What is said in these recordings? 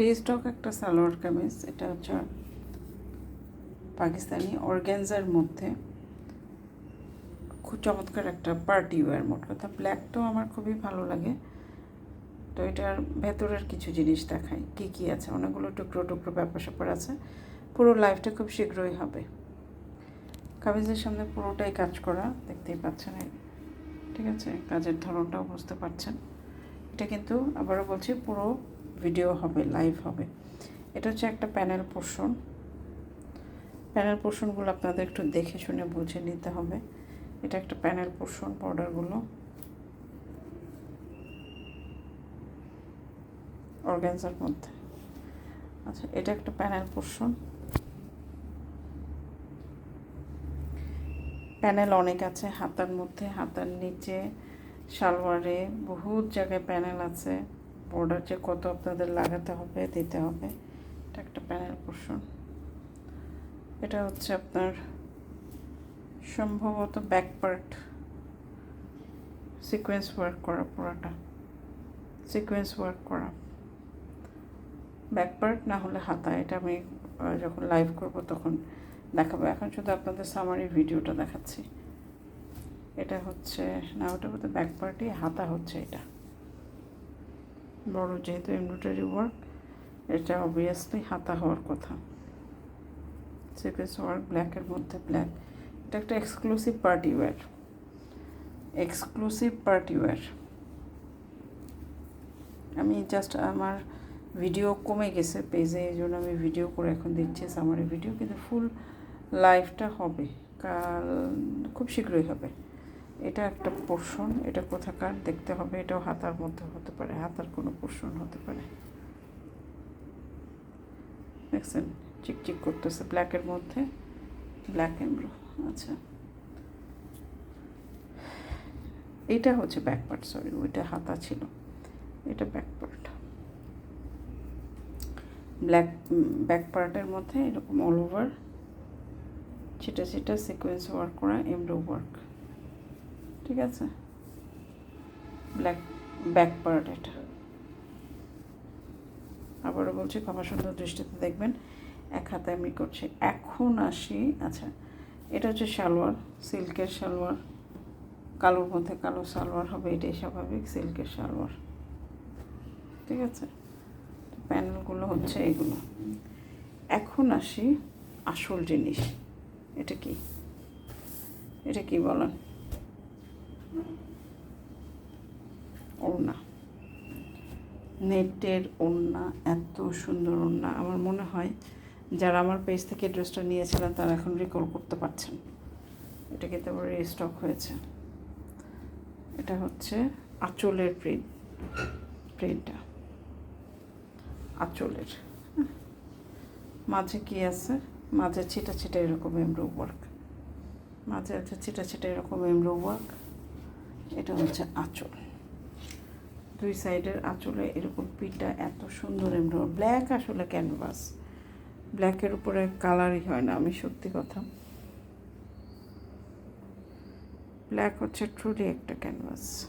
Restock একটা সালোয়ার কামিজ, এটা হচ্ছে পাকিস্তানি অর্গ্যানজার মধ্যে। খুব চমৎকার একটা পার্টি ওয়্যার মোট কথা ব্ল্যাকটাও আমার খুবই ভালো লাগে। তো এটার ভেতরের কিছু জিনিস দেখাই, কি কি আছে? অনেকগুলো টুকরো টুকরো ব্যাপার স্যাপার আছে। পুরো লাইফটা খুব শীঘ্রই হবে। কামিজের সামনে পুরোটাই কাজ করা, দেখতেই পাচ্ছেন ঠিক আছে? কাজের ধরনটাও বুঝতে পারছেন। এটা কিন্তু আবারও বলছি পুরো ভিডিও হবে লাইভ হবে। এটা হচ্ছে একটা প্যানেল পোর্শন প্যানেল পোর্শনগুলো আপনাদের একটু দেখে শুনে বুঝে নিতে হবে। এটা একটা প্যানেল পোর্শন বর্ডারগুলো অর্গ্যানজার মধ্যে। আচ্ছা এটা একটা প্যানেল পোর্শন প্যানেল অনেক আছে, হাতার মধ্যে, হাতার নিচে, সালোয়ারে, বহুত জায়গায় প্যানেল আছে। বর্ডার যে কত আপনাদের লাগাতে হবে, দিতে হবে, এটা একটা প্যানেল পোর্শন এটা হচ্ছে আপনার সম্ভবত ব্যাক পার্ট সিকোয়েন্স ওয়ার্ক করা পুরোটা। সিকোয়েন্স ওয়ার্ক করা। ব্যাক পার্ট না হলে হাতা এটা আমি যখন লাইভ করব তখন দেখাবো। এখন শুধু আপনাদের সামারি ভিডিওটা দেখাচ্ছি। এটা হচ্ছে, না, ওটা বলতে ব্যাক পার্টি হাতা হচ্ছে এটা। বড় যেহেতু এমব্রয়ডারি ওয়ার্ক, এটা অবভিয়াসলি হাতা হওয়ার কথা। সিকোয়েন্স ওয়ার্ক ব্ল্যাকের মধ্যে ব্ল্যাক। এটা একটা exclusive party wear exclusive party wear আমি জাস্ট আমার ভিডিও কমে গেছে পেজে এই জন্য আমি ভিডিও করে এখন দিচ্ছি সামারি ভিডিও কিন্তু ফুল লাইফটা হবে। কাল খুব শীঘ্রই হবে। এটা একটা পোর্শন এটা কোথাকার দেখতে হবে, এটাও হাতার মধ্যে হতে পারে, হাতার কোনো পোর্শন হতে পারে। দেখছেন? চিকচিক করতেছে ব্ল্যাকের মধ্যে ব্ল্যাক এমব্রো আচ্ছা। এটা হচ্ছে ব্যাক পার্ট সরি ওইটা হাতা ছিল, এটা ব্যাক পার্ট ব্ল্যাক ব্যাক পার্টের মধ্যে এরকম অল ওভার ছিটা ছিটা সিকোয়েন্স ওয়ার্ক করা এমব্রো ওয়ার্ক ঠিক আছে? ব্ল্যাক ব্যাক পার্ট এটা। আবারও বলছি, ক্ষমা সুন্দর দৃষ্টিতে দেখবেন। এক হাতে আমি করছি। এখন আসি আচ্ছা এটা হচ্ছে সালোয়ার, সিল্কের সালোয়ার। কালোর মধ্যে কালো সালোয়ার হবে, এটাই স্বাভাবিক, সিল্কের সালোয়ার। ঠিক আছে? প্যানেলগুলো হচ্ছে এগুলো। এখন আসি আসল জিনিস। এটা কি? এটা কি বলেন? ওড়না। নেটের ওড়না, এত সুন্দর ওড়না। আমার মনে হয় যারা আমার পেজ থেকে ড্রেসটা নিয়েছিলেন, তারা এখন রিকল করতে পারছেন। এটা কিন্তু আবার রিস্টক হয়েছে। এটা হচ্ছে আঁচলের প্রিন্ট প্রিন্টটা আঁচলের। মাঝে কি আছে? মাঝে ছিটা ছিটা এরকম এমব্রো ওয়ার্ক মাঝে আছে ছিটা ছিটা এরকম এমব্রো ওয়ার্ক এটা হচ্ছে আঁচল। দুই সাইডের আঁচলে এরকম পিঠটা এত সুন্দর এমব্রো ব্ল্যাক আসলে ক্যানভাস। ব্ল্যাকের উপরে কালারই হয় না, আমি সত্যি কথা। ব্ল্যাক হচ্ছে ট্রুলি একটা ক্যানভাস।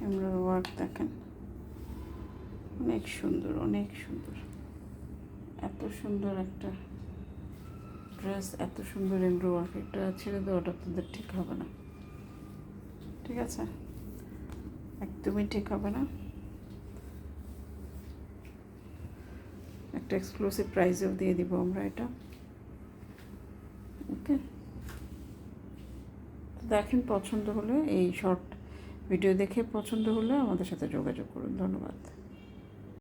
এমব্রো ওয়ার্ক দেখেন। অনেক সুন্দর অনেক সুন্দর। এত সুন্দর একটা ড্রেস এত সুন্দর এমব্রো ওয়ার্ক একটা ছেড়ে দেওয়াটা আপনাদের ঠিক হবে না। ঠিক আছে? একদমই ঠিক হবে না। একটা এক্সক্লুসিভ প্রাইজেও দিয়ে দিব আমরা এটা। ওকে দেখেন পছন্দ হলে এই শর্ট ভিডিও দেখে পছন্দ হলে আমাদের সাথে যোগাযোগ করুন। ধন্যবাদ।